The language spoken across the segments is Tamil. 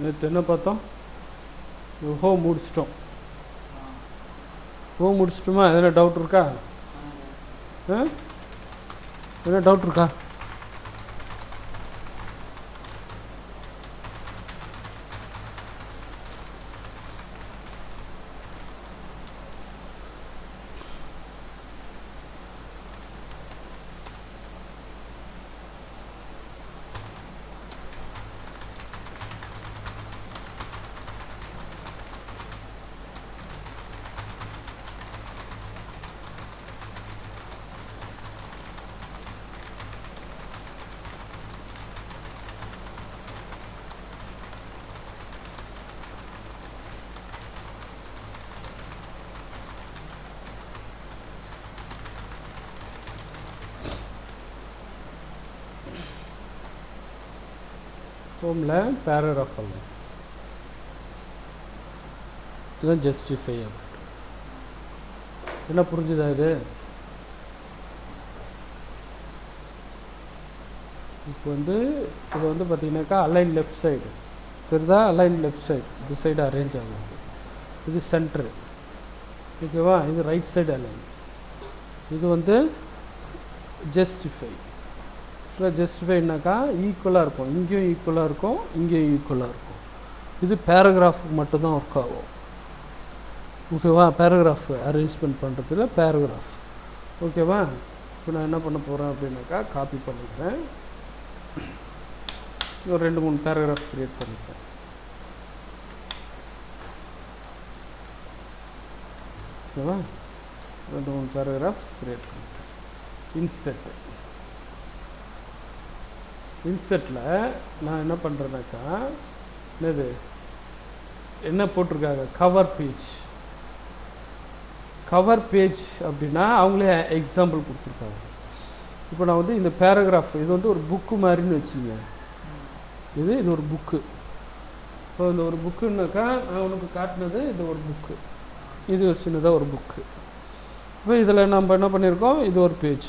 நேற்று என்ன பார்த்தோம்? ஹோ முடிச்சிட்டோம். ஹோ முடிச்சிட்டோமா? எதனா டவுட் இருக்கா? ஆ. எதனா டவுட் இருக்கா? ஹோமில் பேராகிராஃப் அல்ல இதுதான் ஜஸ்டிஃபை என்ன புரிஞ்சுதா இது? இப்போ வந்து இது வந்து பார்த்தீங்கன்னாக்கா அலைன் லெஃப்ட் சைடு தெரியுதா? அலைன் லெஃப்ட் சைடு இது சைடு அரேஞ்ச் ஆகும். இது சென்ட்ரு ஓகேவா இது ரைட் சைடு அலைன் இது வந்து ஜஸ்டிஃபை ஆக்சுவலாக ஜஸ்டிஃபைனாக்கா ஈக்குவலாக இருக்கும். இங்கேயும் ஈக்குவலாக இருக்கும் இங்கேயும் ஈக்குவலாக இருக்கும். இது பேராகிராஃபுக்கு மட்டும்தான் ஒர்க் ஆகும். ஓகேவா பேராகிராஃப் அரேஞ்ச்மெண்ட் பண்ணுறதுல பேராகிராஃப் ஓகேவா இப்போ நான் என்ன பண்ண போகிறேன் அப்படின்னாக்கா காப்பி பண்ணிக்கிறேன். ஒரு ரெண்டு மூணு பேராகிராஃப் க்ரியேட் பண்ணிக்கிறேன். ஓகேவா ரெண்டு மூணு பேராகிராஃப் க்ரியேட் பண்ணிக்கிறேன். இன்செட்டு இன்செட்டில் நான் என்ன பண்ணுறேன்னாக்கா என்னது? என்ன போட்டிருக்காங்க? கவர் பேஜ் கவர் பேஜ் அப்படின்னா அவங்களே எக்ஸாம்பிள் கொடுத்துருக்காங்க. இப்போ நான் வந்து இந்த பேராகிராஃப் இது வந்து ஒரு புக்கு மாதிரின்னு வச்சுங்க. இது இது ஒரு புக்கு இப்போ இந்த ஒரு புக்குன்னாக்கா நான் உனக்கு காட்டினது இது ஒரு புக்கு இது ஒரு சின்னதாக ஒரு புக்கு இப்போ இதில் நம்ம என்ன பண்ணியிருக்கோம்? இது ஒரு பேஜ்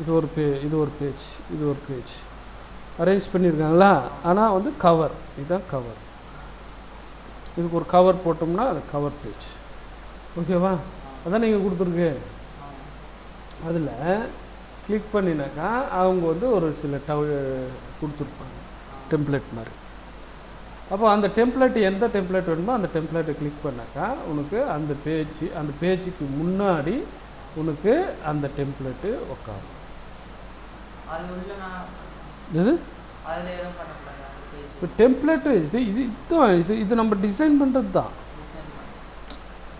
இது ஒரு பே இது ஒரு பேஜ் இது ஒரு பேஜ் அரேஞ்ச் பண்ணியிருக்காங்களா ஆனால் வந்து கவர் இதுதான் கவர் இதுக்கு ஒரு கவர் போட்டோம்னா அது கவர் பேஜ் ஓகேவா அதான் நீங்கள் கொடுத்துருக்கு. அதில் கிளிக் பண்ணினாக்கா அவங்க வந்து ஒரு சில டவ் கொடுத்துருப்பாங்க. டெம்ப்ளேட் மாதிரி. அப்போ அந்த டெம்ப்ளேட் எந்த டெம்ப்ளேட் வேணுமோ அந்த டெம்ப்ளேட்டை கிளிக் பண்ணாக்கா உனக்கு அந்த பேஜ் அந்த பேஜுக்கு முன்னாடி உனக்கு அந்த டெம்ப்ளேட்டு உட்காரும் இது இப்போ டெம்ப்ளேட்டு இது இது இதுதான் இது இது நம்ம டிசைன் பண்ணுறது தான்.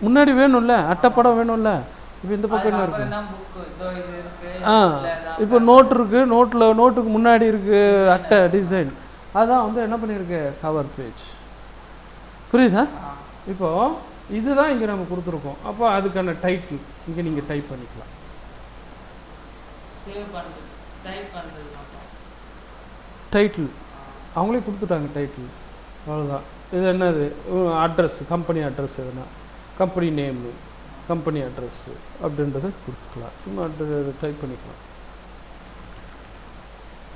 முன்னாடி வேணும்ல அட்டைப்படம் வேணும்ல இப்போ இந்த பக்கம் என்ன இருக்கு? ஆ இப்போ நோட் இருக்கு நோட்டில் நோட்டுக்கு முன்னாடி இருக்கு அட்டை டிசைன் அதான் வந்து என்ன பண்ணியிருக்கு கவர் பேஜ் புரியுதா? ஆ. இப்போ இதுதான் இங்கே நம்ம கொடுத்துருக்கோம். அப்போ அதுக்கான டைட்டில் இங்கே நீங்கள் டைப் பண்ணிக்கலாம். டைட்டில் அவங்களே கொடுத்துட்டாங்க டைட்டில் அவ்வளோதான் இது என்னது? அட்ரஸ் கம்பெனி அட்ரஸ் எதுனா? கம்பெனி நேமு கம்பெனி அட்ரஸ்ஸு அப்படின்றத கொடுத்துக்கலாம் சும்மா டைப் பண்ணிக்கலாம்.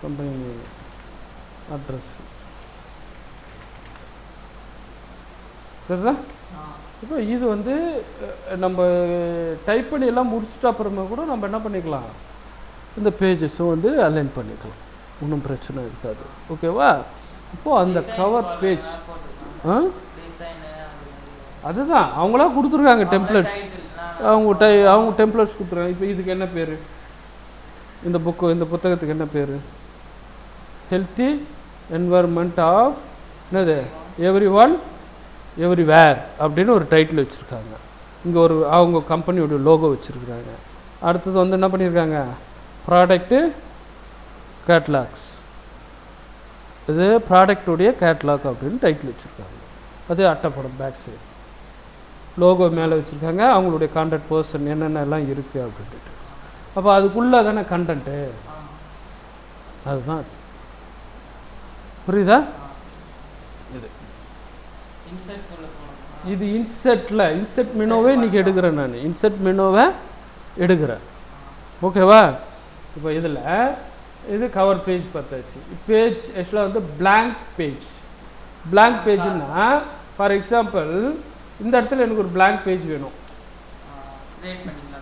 கம்பெனி நேம் அட்ரஸ் சரிதா இப்போ இது வந்து நம்ம டைப் பண்ணி எல்லாம் முடிச்சிட்ட அப்புறமா கூட நம்ம என்ன பண்ணிக்கலாம்? இந்த பேஜஸும் வந்து அலைன் பண்ணிக்கலாம். ஒன்றும் பிரச்சனை இருக்காது. ஓகேவா இப்போது அந்த கவர் பேஜ் அதுதான். அவங்களா கொடுத்துருக்காங்க டெம்ப்ளேட்ஸ் அவங்க டை அவங்க டெம்ப்ளேட்ஸ் கொடுத்துருக்காங்க. இப்போ இதுக்கு என்ன பேர்? இந்த புக்கு இந்த புத்தகத்துக்கு என்ன பேர்? ஹெல்த்தி என்வரன்மெண்ட் ஆஃப் என்னது? எவ்ரி ஒன் எவ்ரி வேர் அப்படின்னு ஒரு டைட்டில் வச்சுருக்காங்க. இங்கே ஒரு அவங்க கம்பெனியோட லோகோ வச்சுருக்குறாங்க. அடுத்தது வந்து என்ன பண்ணியிருக்காங்க ப்ராடக்ட்டு கேட்லாக்ஸ் இது ப்ராடக்டுடைய கேட்லாக் அப்படின்னு டைட்டில் வச்சுருக்காங்க. அது அட்டைப்படம் பேக் சைடு லோகோ மேலே வச்சுருக்காங்க. அவங்களுடைய கான்டாக்ட் பர்சன் என்னென்னலாம் இருக்குது அப்படின்ட்டு அப்போ அதுக்குள்ளே தானே கண்டென்ட்டு அதுதான். அது. புரியுதா? இது. இது இன்செட்டில் இன்செட் மெனுவே இன்றைக்கி எடுக்கிறேன் நான். இன்செட் மெனுவை எடுக்கிறேன். ஓகேவா இப்போ இதில் இது கவர் பேஜ் பார்த்தாச்சு. பேஜ் ஆக்சுவலாக வந்து blank பேஜ் blank பேஜ்னா ஃபார் எக்ஸாம்பிள் இந்த இடத்துல எனக்கு ஒரு blank பேஜ் வேணும்.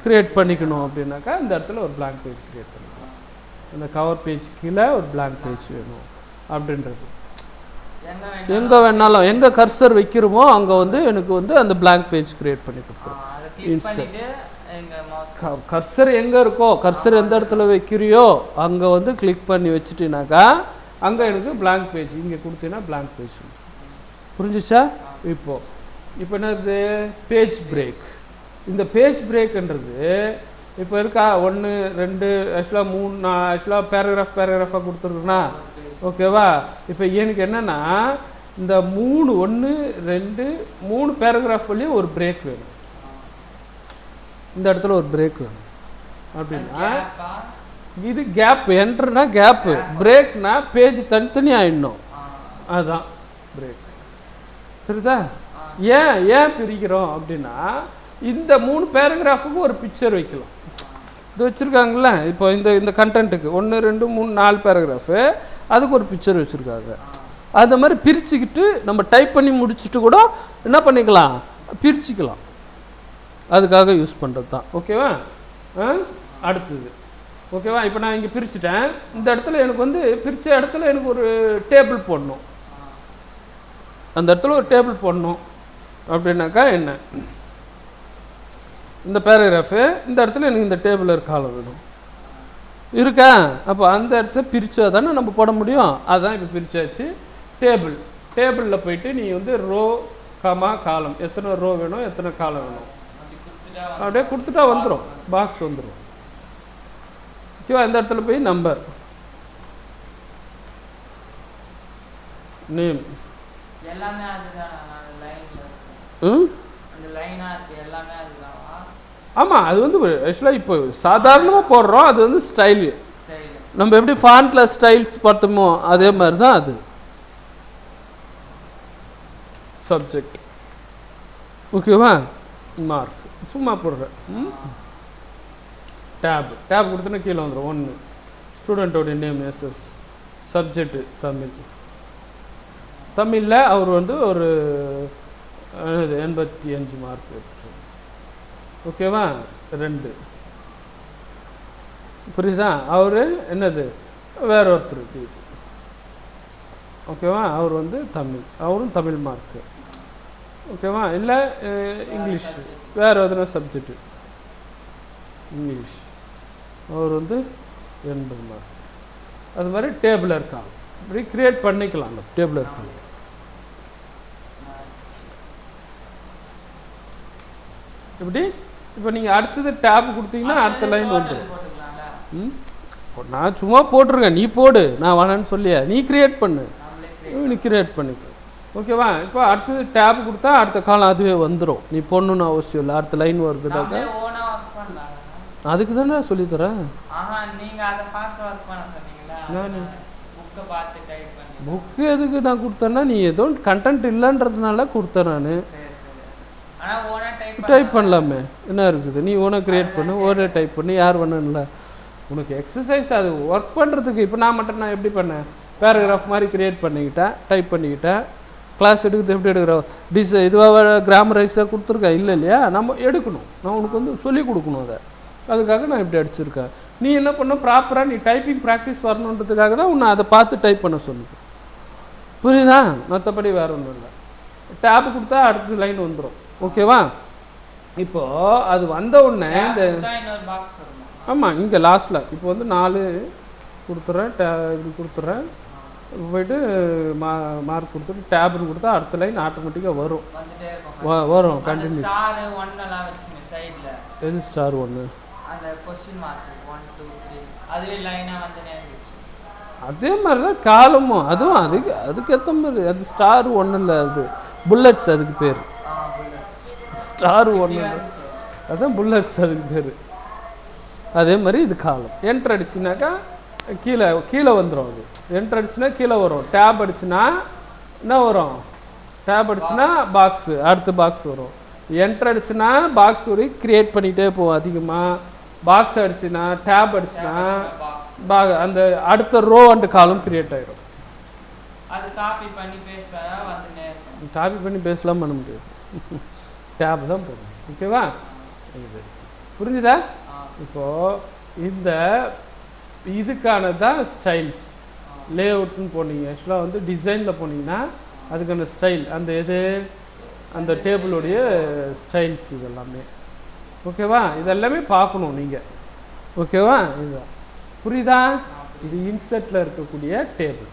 கிரியேட் பண்ணிக்கணும் அப்படின்னாக்கா இந்த இடத்துல ஒரு blank பேஜ் கிரியேட் பண்ணிக்கலாம். இந்த கவர் பேஜ் கீழே ஒரு blank பேஜ் வேணும் அப்படின்றது. எங்க வேணாலும். எங்கே கர்சர் வைக்கிறோமோ அங்கே வந்து எனக்கு வந்து அந்த blank பேஜ் கிரியேட் பண்ணி கொடுத்துரும். அதை கிளிக் எங்க கர்சர் எங்கே இருக்கோ? கர்சர் எந்த இடத்துல வைக்கிறியோ அங்கே வந்து கிளிக் பண்ணி வச்சுட்டினாக்கா அங்கே எனக்கு பிளாங்க் பேஜ் இங்கே கொடுத்தீங்கன்னா பிளாங்க் பேஜ் புரிஞ்சுச்சா? இப்போ இப்போ என்னது? பேஜ் பிரேக் இந்த பேஜ் பிரேக்ன்றது இப்போ இருக்கா? ஒன்று ரெண்டு ஆக்சுவலாக மூணு நான் ஆக்சுவலாக பேராகிராஃப் பேராகிராஃபாக கொடுத்துருக்குண்ணா ஓகேவா இப்போ எனக்கு என்னென்னா இந்த மூணு ஒன்று ரெண்டு மூணு பேராகிராஃப் வழியும் ஒரு பிரேக் வேணும். இந்த இடத்துல ஒரு பிரேக் வேணும். அப்படின்னா கேப்பா இது கேப் என்ட்ருனா கேப்பு பிரேக்னா பேஜ் தனித்தனி ஆயிடணும். அதுதான் பிரேக் சரிதா? ஏன் ஏன் பிரிக்கிறோம் அப்படின்னா இந்த மூணு பேராகிராஃபுக்கு ஒரு பிக்சர் வைக்கலாம். இது வச்சுருக்காங்கள இப்போ இந்த இந்த கண்டென்ட்டுக்கு ஒன்று ரெண்டு மூணு நாலு பேராகிராஃபு அதுக்கு ஒரு பிக்சர் வச்சுருக்காங்க. அந்த மாதிரி பிரிச்சுக்கிட்டு நம்ம டைப் பண்ணி முடிச்சுட்டு கூட என்ன பண்ணிக்கலாம்? பிரிச்சுக்கலாம். அதுக்காக யூஸ் பண்ணுறது தான். ஓகேவா? ஆ? அடுத்தது. ஓகேவா? இப்போ நான் இங்கே பிரிச்சுட்டேன். இந்த இடத்துல எனக்கு வந்து பிரித்த இடத்துல எனக்கு ஒரு டேபிள் போடணும். அந்த இடத்துல ஒரு டேபிள் போடணும். அப்படின்னாக்கா என்ன? இந்த பேராகிராஃபு இந்த இடத்துல எனக்கு இந்த டேபிள் காலம் வேணும். இருக்கா? அப்போ அந்த இடத்த பிரித்தா தானே நம்ம போட முடியும்? அதுதான் இப்போ பிரித்தாச்சு டேபிள் டேபிளில் போயிட்டு நீ வந்து ரோ கமா காலம் எத்தனை ரோ வேணும்? எத்தனை காலம் வேணும்? அப்படியே கொடுத்துட்டா வந்துடும் பாக்ஸ் வந்துடும் ஓகேவா இந்த இடத்துல போய் நம்பர் நேம் எல்லாமே ம்? ஆமாம் அது வந்து ஆக்சுவலாக இப்போ சாதாரணமாக போடுறோம். அது வந்து ஸ்டைல் நம்ம எப்படி ஃபாண்ட்ல ஸ்டைல்ஸ் பார்த்தோமோ அதே மாதிரி தான் அது சப்ஜெக்ட் ஓகேவா மார்க் சும்மா போடுறேன் டேப் டேப் கொடுத்தோன்னா கீழே வந்துடும் ஒன்று ஸ்டூடெண்ட்டோடைய நேம் எஸ்எஸ் சப்ஜெக்டு தமிழ். தமிழில் அவர் வந்து ஒரு என்னது, எண்பத்தி அஞ்சு மார்க் ஓகேவா ரெண்டு. புரியுதா? அவர் என்னது? வேற ஒருத்தர் ஓகேவா அவர் வந்து தமிழ். அவரும் தமிழ் மார்க்கு ஓகேவா இல்லை இங்கிலீஷ் வேறு எதுனா சப்ஜெக்டு இங்கிலீஷ் அவர் வந்து எண்பது மார்க் அது மாதிரி டேபிள் இருக்காங்க இப்படி கிரியேட் பண்ணிக்கலாம் அந்த டேபிள் இருக்காங்க இப்படி இப்போ நீங்கள் அடுத்தது டேப் கொடுத்தீங்கன்னா அடுத்த லைன் வந்துடும் ம் நான் சும்மா போட்டிருக்கேன் நீ போடு நான் வேணான்னு சொல்லியா நீ கிரியேட் பண்ணு நீ கிரியேட் பண்ணிக்க ஓகேவா? இப்போ அடுத்தது டேப் கொடுத்தா அடுத்த காலம் அதுவே வந்துடும் நீ போடணுன்னு அவசியம் இல்லை. அடுத்த லைன் வருதுனாக்கா அதுக்கு தானே சொல்லித்தரேன். புக்கை எதுக்கு நான் கொடுத்தேன்னா நீ ஏதோ கண்டென்ட் இல்லைன்றதுனால கொடுத்தேன் நான். டைப் பண்ணலாமே. என்ன இருக்குது? நீ ஓனை கிரியேட் பண்ணு ஓனே டைப் பண்ணி யார் பண்ணல உனக்கு எக்ஸசைஸ் அது ஒர்க் பண்ணுறதுக்கு இப்போ நான் மட்டும் நான் எப்படி பண்ணேன்? பேராகிராஃப் மாதிரி கிரியேட் பண்ணிக்கிட்டேன் டைப் பண்ணிக்கிட்டேன். கிளாஸ் எடுக்கிறது எப்படி எடுக்கிறோம்? டிஸ் இதுவாக கிராமரைஸாக கொடுத்துருக்கேன் இல்லை இல்லையா? நம்ம எடுக்கணும். நான் உனக்கு வந்து சொல்லிக் கொடுக்கணும் அதை. அதுக்காக நான் இப்படி அடிச்சிருக்கேன். நீ என்ன பண்ண ப்ராப்பராக நீ டைப்பிங் ப்ராக்டிஸ் வரணுன்றதுக்காக தான் உன்னை அதை பார்த்து டைப் பண்ண சொல்லுது. புரியுதா? மற்றபடி வேற ஒன்றும் இல்லை. டேப் கொடுத்தா அடுத்த லைன் வந்துடும் ஓகேவா இப்போ அது வந்த உடனே இந்த ஆமாம் இங்கே லாஸ்ட்டில் இப்போ வந்து நாலு கொடுத்துட்றேன் டே இப்படி கொடுத்துட்றேன். போயிட்டு மா மார்க் கொடுத்துட்டு டேப்னு கொடுத்தா அடுத்த லைன் ஆட்டோமேட்டிக்காக வரும். வரும் கண்டினியூ எது ஸ்டார் ஒன்று அதே மாதிரி தான் காலமும். அதுவும் அதுக்கு அதுக்கேற்ற மாதிரி. அது ஸ்டார் இல்லை அது. புல்லட்ஸ் அதுக்கு பேர். ஸ்டார் ஒன்று அதான் புல்லட்ஸ் அதுக்கு பேர். அதே மாதிரி இது காலம். என்ட்ரு அடிச்சுனாக்கா கீழே கீழே வந்துடும் அது. என்ட்ரு அடிச்சுனா கீழே வரும். டேப் அடிச்சுனா என்ன வரும்? டேப் அடிச்சுனா பாக்ஸு அடுத்த பாக்ஸ் வரும். என்ட்ரு அடிச்சுனா பாக்ஸ் வரைக்கும் க்ரியேட் பண்ணிகிட்டே போவோம் அதிகமாக பாக்ஸ் அடிச்சுனா டேப் அடிச்சுனா பா அந்த அடுத்த ரோ அண்ட் காலம் க்ரியேட் ஆகிடும் அது காப்பி பண்ணி பேஸ்ட் பண்ணா காப்பி பண்ணி பேசலாம் பண்ண முடியாது. டேப் தான் போடணும் ஓகேவா புரிஞ்சுதா? இப்போது இந்த இதுக்கான தான் ஸ்டைல்ஸ் லே அவுட்னு போனீங்க ஆக்சுவலாக வந்து டிசைனில் போனீங்கன்னா அதுக்கான ஸ்டைல் அந்த இது அந்த டேபிளுடைய ஸ்டைல்ஸ் இதெல்லாமே. ஓகேவா இதெல்லாமே பார்க்கணும் நீங்கள் ஓகேவா இதுதான். புரியுதா? இது இன்செட்டில் இருக்கக்கூடிய டேபிள்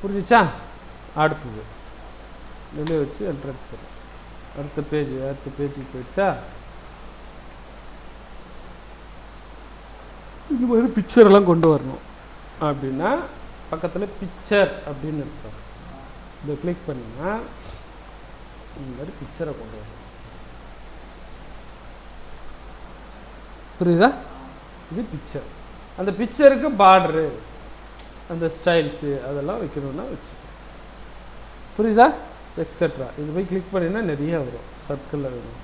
புரிஞ்சிச்சா? அடுத்தது. வெளியே வச்சு என்ட்ரன்ஸ் அடுத்த பேஜ் அடுத்த பேஜுக்கு போயிடுச்சா? இது மாதிரி பிக்சர்லாம் கொண்டு வரணும். அப்படின்னா பக்கத்தில் பிக்சர் அப்படின்னு இருக்கும். இதை கிளிக் பண்ணிங்கன்னா இந்த மாதிரி பிக்சரை கொண்டு வரணும். புரியுதா? இது பிக்சர் அந்த பிக்சருக்கு பார்டரு அந்த ஸ்டைல்ஸு அதெல்லாம் வைக்கணும்னா வச்சு புரியுதா? எக்ஸெட்ரா இது போய் கிளிக் பண்ணினா நிறைய வரும். சர்க்கிளில் வரும்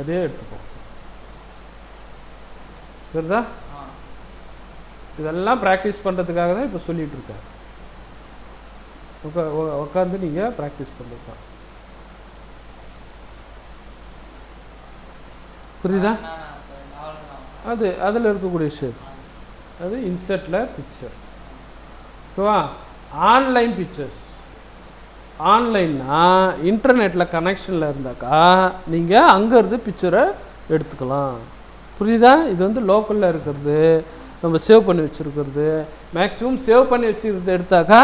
அதே எடுத்துப்போம் புரியுதா? இதெல்லாம் ப்ராக்டிஸ் பண்ணுறதுக்காக தான் இப்போ சொல்லிட்டு இருக்கேன் உட்கா உட்காந்து நீங்கள் ப்ராக்டிஸ் பண்ணுறது புரியுதா? அது அதில் இருக்கக்கூடிய ஷேப் அது இன்செட்டில் பிக்சர் ஓகேவா? ஆன்லைன் பிக்சர்ஸ் ஆன்லைன்னா இன்டர்நெட்டில் கனெக்ஷனில் இருந்தாக்கா நீங்கள் அங்கேருந்து பிக்சரை எடுத்துக்கலாம். புரியுதா? இது வந்து லோக்கலில் இருக்கிறது. நம்ம சேவ் பண்ணி வச்சுருக்கிறது. மேக்ஸிமம் சேவ் பண்ணி வச்சுருக்கிறது எடுத்தாக்கா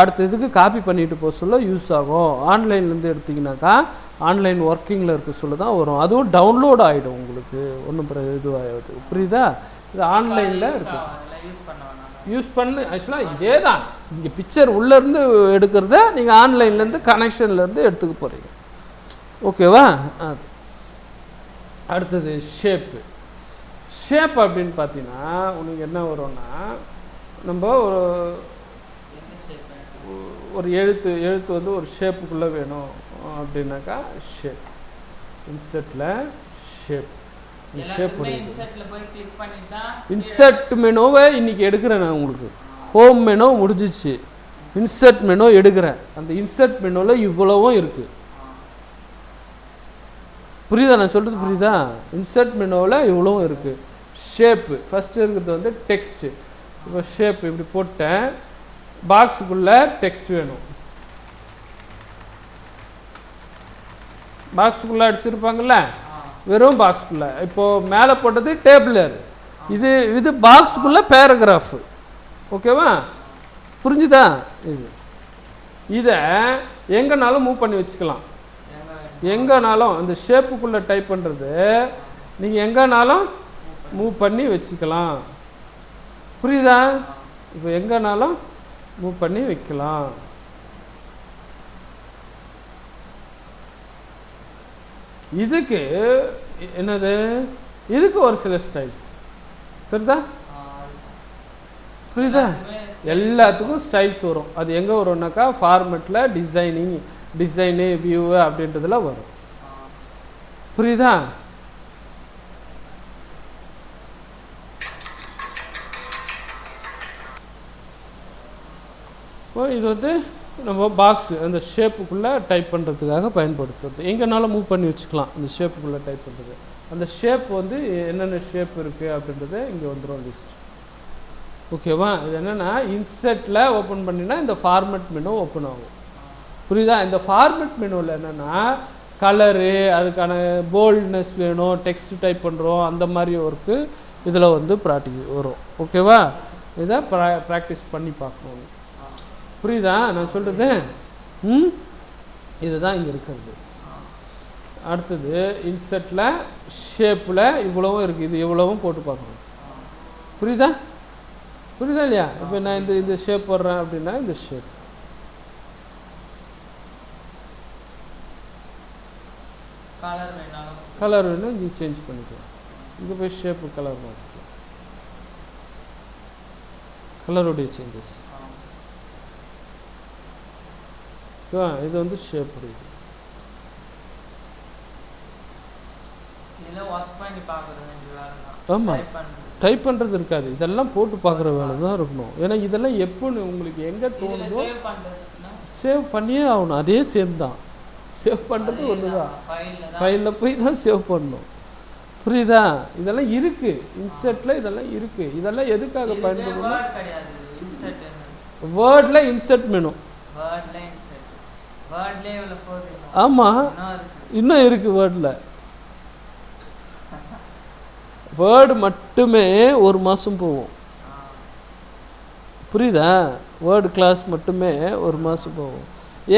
அடுத்த இதுக்கு காப்பி பண்ணிட்டு போக சொல்ல யூஸ் ஆகும். ஆன்லைன்லேருந்து எடுத்திங்கனாக்கா ஆன்லைன் ஒர்க்கிங்கில் இருக்க சொல்ல தான் வரும். அதுவும் டவுன்லோட் ஆகிடும் உங்களுக்கு. ஒன்றும் இதுவாகிடுது புரியுதா? இது ஆன்லைனில் இருக்கும் யூஸ் பண்ண யூஸ் பண்ணு ஆக்சுவலாக இதே தான் இங்கே பிக்சர் உள்ளேருந்து எடுக்கிறத நீங்கள் ஆன்லைன்லேருந்து கனெக்ஷன்லேருந்து எடுத்துக்க போகிறீங்க ஓகேவா அது அடுத்தது ஷேப்பு ஷேப் அப்படின்னு பார்த்தீங்கன்னா உனக்கு என்ன வரும்னா நம்ம ஒரு ஒரு எழுத்து எழுத்து வந்து ஒரு ஷேப்புக்குள்ளே வேணும் அப்படின்னாக்கா ஷேப் இன்செட்டில் ஷேப் ஷேப் இன்சர்ட் மெனுவை இன்னைக்கு எடுக்கிறேன் நான் உங்களுக்கு. ஹோம் மெனு முடிஞ்சிச்சு. இன்சர்ட் மெனு எடுக்கிறேன். அந்த இன்சர்ட் மெனுவில் இவ்வளவும் இருக்குது புரியுதா? நான் சொல்கிறது புரியுதா? இன்சர்ட் மெனுவில் இவ்வளவும் இருக்குது ஷேப்பு ஃபஸ்ட்டு இருக்கிறது வந்து டெக்ஸ்ட்டு இப்போ ஷேப் இப்படி போட்டேன். பாக்ஸுக்குள்ளே டெக்ஸ்ட் வேணும். பாக்ஸுக்குள்ளே அடிச்சிருப்பாங்கல்ல? வெறும் பாக்ஸுக்குள்ளே இப்போது மேலே போட்டது டேபிளர் இது இது பாக்ஸுக்குள்ளே பேராகிராஃபு ஓகேவா புரிஞ்சுதா? இது. இதை எங்கேனாலும் மூவ் பண்ணி வச்சுக்கலாம். எங்கேனாலும் அந்த ஷேப்புக்குள்ளே டைப் பண்ணுறது நீங்கள் எங்கேனாலும் மூவ் பண்ணி வச்சுக்கலாம். புரியுதா? இப்போ எங்கேனாலும் மூவ் பண்ணி வைக்கலாம். இதுக்கு என்னது? இதுக்கு ஒரு சில ஸ்டைல்ஸ் தெரியுதா? புரியுதா? எல்லாத்துக்கும் ஸ்டைல்ஸ் வரும். அது எங்கே வரும்னாக்கா ஃபார்மெட்டில் டிசைனிங் டிசைனு வியூவு அப்படின்றதுல வரும். புரியுதா? இப்போ இது வந்து நம்ம பாக்ஸு அந்த ஷேப்புக்குள்ளே டைப் பண்ணுறதுக்காக பயன்படுத்துறது. எங்கேனாலும் மூவ் பண்ணி வச்சுக்கலாம் அந்த ஷேப்புக்குள்ளே டைப் பண்ணுறது அந்த ஷேப் வந்து என்னென்ன ஷேப் இருக்குது அப்படின்றது இங்கே வந்துடும் லிஸ்ட் ஓகேவா இது என்னென்னா இன்செட்டில் ஓப்பன் பண்ணினா இந்த ஃபார்மெட் மெனு ஓப்பன் ஆகும். புரியுதா? இந்த ஃபார்மெட் மெனுவில் என்னென்னா கலரு அதுக்கான போல்ட்னஸ் வேணும் டெக்ஸ்ட் டைப் பண்ணுறோம் அந்த மாதிரி ஒர்க்கு இதில் வந்து ப்ராக்டிஸ் வரும். ஓகேவா இதை ப்ரா ப்ராக்டிஸ் பண்ணி பார்க்கணும். புரியுதா? நான் சொல்கிறது ம்? இதுதான் இங்கே இருக்கிறது. அடுத்தது இன்செட்டில் ஷேப்பில் இவ்வளவும் இருக்குது இது இவ்வளவும் போட்டு பார்க்கணும். புரியுதா? புரியுதா இல்லையா? இப்போ நான் இந்த இந்த ஷேப் போடுறேன் அப்படின்னா இந்த ஷேப் கலர் வேணும் இங்கே சேஞ்ச் பண்ணிக்கலாம். இங்கே போய் ஷேப்பு கலர் மாற்றிக்கலாம் கலருடைய சேஞ்சஸ் ஆ, ஓகேவா இது வந்து ஷேப் உடையது இதுல ஒர்க் பண்ணி பார்க்குறது வேண்டிய வேலை தான். ஆமா. Type பண்றது. டைப் பண்ணுறது இருக்காது. இதெல்லாம் போட்டு பார்க்குற வேலை தான் இருக்கணும். ஏன்னா இதெல்லாம் எப்போ உங்களுக்கு எங்கே தோணுதோ சேவ் பண்ணியே ஆகணும். அதே சேம் தான். சேவ் பண்ணுறது ஒன்று தான். ஃபைலில் போய் தான் சேவ் பண்ணணும். புரியுதா? இதெல்லாம் இருக்கு. இன்செர்ட்டில் இதெல்லாம் இருக்கு. இதெல்லாம் எதுக்காக இதுவே பயன்படுது வேர்ட் கிடையாது. இன்சர்ட் வேர்டில் இன்செர்ட் மெனு வேர்ட்ல இன்சர்ட் வேர்ட்லயே இவ்வளோ போகுது ஆமாம் இன்னும் இருக்கு. இன்னும் இருக்கு வேர்டில் வேர்டு மட்டுமே ஒரு மாதம் போகும். புரியுதா? வேர்டு கிளாஸ் மட்டுமே ஒரு மாதம் போகும்.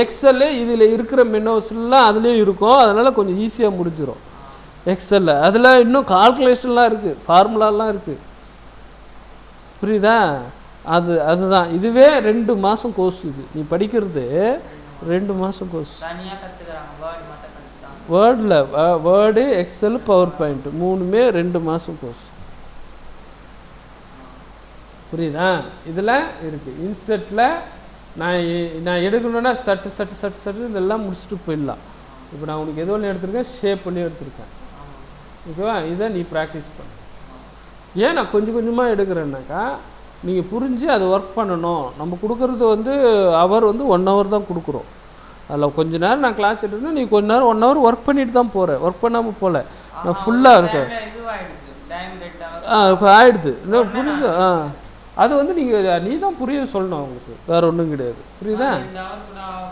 எக்ஸல்லு இதில் இருக்கிற மெனோஸ்லாம் அதுலேயும் இருக்கும். அதனால் கொஞ்சம் ஈஸியாக முடிஞ்சிடும் எக்ஸல்ல அதில் இன்னும் கால்குலேஷன்லாம் இருக்குது ஃபார்முலாலாம் இருக்குது புரியுதா? அது அதுதான். இதுவே ரெண்டு மாதம் கோர்ஸ் இது. நீ படிக்கிறது ரெண்டு மாதம் கோர்ஸ் வேர்டில் வேர்டு எக்ஸல் பவர் பாயிண்ட் மூணுமே ரெண்டு மாதம் கோர்ஸ் புரியுதா? இதில் இருக்குது இன்செட்டில் நான் நான் எடுக்கணுன்னா சட்டு சட்டு சட்டு சட்டு இதெல்லாம் முடிச்சுட்டு போயிடலாம். இப்போ நான் உனக்கு எது ஒன்று எடுத்திருக்கேன்? ஷேப் பண்ணி எடுத்திருக்கேன். ஓகேவா? இதை நீ ப்ராக்டிஸ் பண்ணு. ஏன் நான் கொஞ்சம் கொஞ்சமாக எடுக்கிறேன்னாக்கா நீங்கள் புரிஞ்சு அதை ஒர்க் பண்ணணும். நம்ம கொடுக்குறது வந்து அவர் வந்து ஒன் ஹவர் தான் கொடுக்குறோம். அதில் கொஞ்ச நேரம் நான் கிளாஸ் எடுத்தேன்னா நீ கொஞ்ச நேரம் ஒன் ஹவர் ஒர்க் பண்ணிட்டு தான் போகிறேன் ஒர்க் பண்ணாமல் போகல நான் ஃபுல்லாக இருக்கேன். ஆ இப்போ ஆயிடுது. இன்னும் புரியுது ஆ. அது வந்து நீங்கள் நீ தான் புரிய சொல்லணும் அவங்களுக்கு. வேறு ஒன்றும் கிடையாது. புரியுதா?